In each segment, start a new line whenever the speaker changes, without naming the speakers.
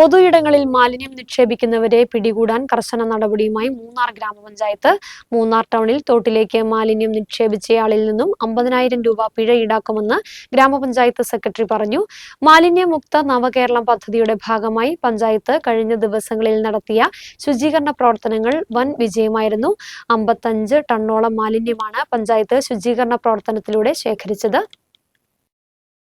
പൊതുയിടങ്ങളിൽ മാലിന്യം നിക്ഷേപിക്കുന്നവരെ പിടികൂടാൻ കർശന നടപടിയുമായി മൂന്നാർ ഗ്രാമപഞ്ചായത്ത്. മൂന്നാർ ടൗണിൽ തോട്ടിലേക്ക് മാലിന്യം നിക്ഷേപിച്ചയാളിൽ നിന്നും അമ്പതിനായിരം രൂപ പിഴ ഈടാക്കുമെന്ന് ഗ്രാമപഞ്ചായത്ത് സെക്രട്ടറി പറഞ്ഞു. മാലിന്യമുക്ത നവകേരളം പദ്ധതിയുടെ ഭാഗമായി പഞ്ചായത്ത് കഴിഞ്ഞ ദിവസങ്ങളിൽ നടത്തിയ ശുചീകരണ പ്രവർത്തനങ്ങൾ വൻ വിജയമായിരുന്നു. അമ്പത്തഞ്ച് ടണ്ണോളം മാലിന്യമാണ് പഞ്ചായത്ത് ശുചീകരണ പ്രവർത്തനത്തിലൂടെ ശേഖരിച്ചത്.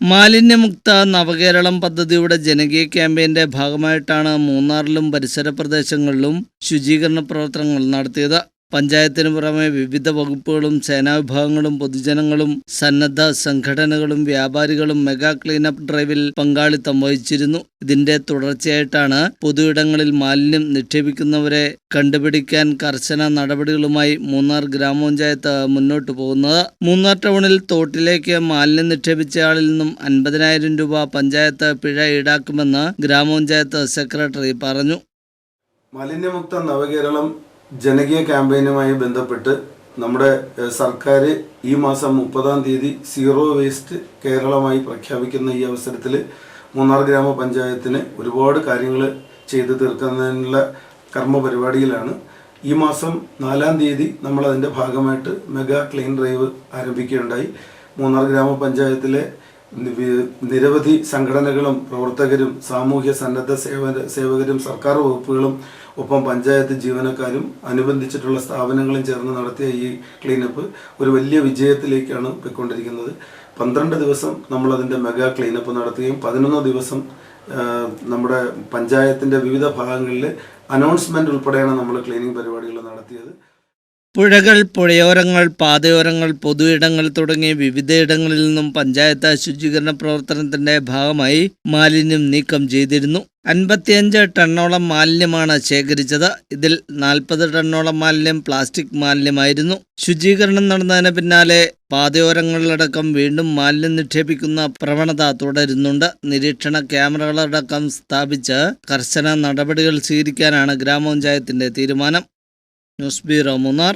മാലിന്യമുക്ത നവകേരളം പദ്ധതിയുടെ ജനകീയ ക്യാമ്പയിന്റെ ഭാഗമായിട്ടാണ് മൂന്നാറിലും പരിസര പ്രദേശങ്ങളിലും ശുചീകരണ പ്രവർത്തനങ്ങൾ നടത്തിയത്. പഞ്ചായത്തിന് പുറമെ വിവിധ വകുപ്പുകളും സേനാവിഭാഗങ്ങളും പൊതുജനങ്ങളും സന്നദ്ധ സംഘടനകളും വ്യാപാരികളും മെഗാ ക്ലീനപ്പ് ഡ്രൈവിൽ പങ്കാളിത്തം വഹിച്ചിരുന്നു. ഇതിന്റെ തുടർച്ചയായിട്ടാണ് പൊതുയിടങ്ങളിൽ മാലിന്യം നിക്ഷേപിക്കുന്നവരെ കണ്ടുപിടിക്കാൻ കർശന നടപടികളുമായി മൂന്നാർ ഗ്രാമപഞ്ചായത്ത് മുന്നോട്ട് പോകുന്നത്. മൂന്നാർ ടൗണിൽ തോട്ടിലേക്ക് മാലിന്യം നിക്ഷേപിച്ചയാളിൽ നിന്നും അൻപതിനായിരം രൂപ പഞ്ചായത്ത് പിഴ ഈടാക്കുമെന്ന് ഗ്രാമപഞ്ചായത്ത് സെക്രട്ടറി പറഞ്ഞു.
മാലിന്യമുക്ത നവകേരളം ജനകീയ ക്യാമ്പയിനുമായി ബന്ധപ്പെട്ട് നമ്മുടെ സർക്കാർ ഈ മാസം മുപ്പതാം തീയതി സീറോ വേസ്റ്റ് കേരളമായി പ്രഖ്യാപിക്കുന്ന ഈ അവസരത്തിൽ മൂന്നാർ ഗ്രാമപഞ്ചായത്തിന് ഒരുപാട് കാര്യങ്ങൾ ചെയ്തു തീർക്കുന്നതിനുള്ള കർമ്മ പരിപാടിയിലാണ് ഈ മാസം നാലാം തീയതി നമ്മൾ അതിന്റെ ഭാഗമായിട്ട് മെഗാ ക്ലീൻ ഡ്രൈവ് ആരംഭിക്കുകയുണ്ടായി. മൂന്നാർ ഗ്രാമപഞ്ചായത്തിലെ നിരവധി സംഘടനകളും പ്രവർത്തകരും സാമൂഹ്യ സന്നദ്ധ സേവ സേവകരും സർക്കാർ വകുപ്പുകളും ഒപ്പം പഞ്ചായത്ത് ജീവനക്കാരും അനുബന്ധിച്ചിട്ടുള്ള സ്ഥാപനങ്ങളും ചേർന്ന് നടത്തിയ ഈ ക്ലീനപ്പ് ഒരു വലിയ വിജയത്തിലേക്കാണ് പോയിക്കൊണ്ടിരിക്കുന്നത്. പന്ത്രണ്ട് ദിവസം നമ്മളതിന്റെ മെഗാ ക്ലീനപ്പ് നടത്തുകയും പതിനൊന്ന് ദിവസം നമ്മുടെ പഞ്ചായത്തിന്റെ വിവിധ ഭാഗങ്ങളിൽ അനൗൺസ്മെന്റ് ഉൾപ്പെടെയാണ് നമ്മൾ ക്ലീനിങ് പരിപാടികൾ നടത്തിയത്.
പുഴകൾ പുഴയോരങ്ങൾ പാതയോരങ്ങൾ പൊതു പൊതുയിടങ്ങൾ തുടങ്ങി വിവിധയിടങ്ങളിൽ നിന്നും പഞ്ചായത്ത് ശുചീകരണ പ്രവർത്തനത്തിന്റെ ഭാഗമായി മാലിന്യം നീക്കം ചെയ്തിരുന്നു. അൻപത്തിയഞ്ച് ടണ്ണോളം മാലിന്യമാണ് ശേഖരിച്ചത്. ഇതിൽ നാൽപ്പത് ടണ്ണോളം മാലിന്യം പ്ലാസ്റ്റിക് മാലിന്യമായിരുന്നു. ശുചീകരണം നടന്നതിന് പിന്നാലെ പാതയോരങ്ങളിലടക്കം വീണ്ടും മാലിന്യം നിക്ഷേപിക്കുന്ന പ്രവണത തുടരുന്നുണ്ട്. നിരീക്ഷണ ക്യാമറകളടക്കം സ്ഥാപിച്ച് കർശന നടപടികൾ സ്വീകരിക്കാനാണ് ഗ്രാമപഞ്ചായത്തിന്റെ തീരുമാനം. News bureau Munnar.